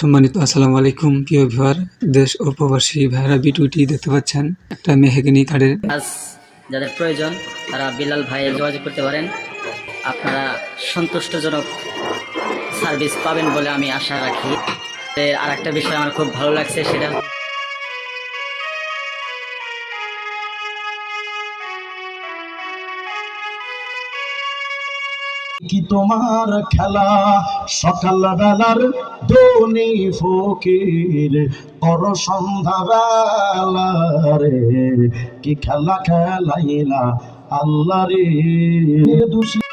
সম্মানিত আসসালামু আলাইকুম, প্রিয় ভিউয়ার, দেশ ও প্রবাসী ভাইরা বিটুইটি দেখতে পাচ্ছেন একটা মেহেগিনি কার্ডের। যাদের প্রয়োজন, তারা বিলাল ভাইয়ের যোগাযোগ করতে পারেন। আপনারা সন্তুষ্টজনক সার্ভিস পাবেন বলে আমি আশা রাখি। আর একটা বিষয় আমার খুব ভালো লাগছে, সেটা কি তোমার খেলা? সকাল বেলার ধনী ফকির কর সন্ধ্যা বেলা রে কি খেলা খেলাইলা আল্লাহ রে দোষী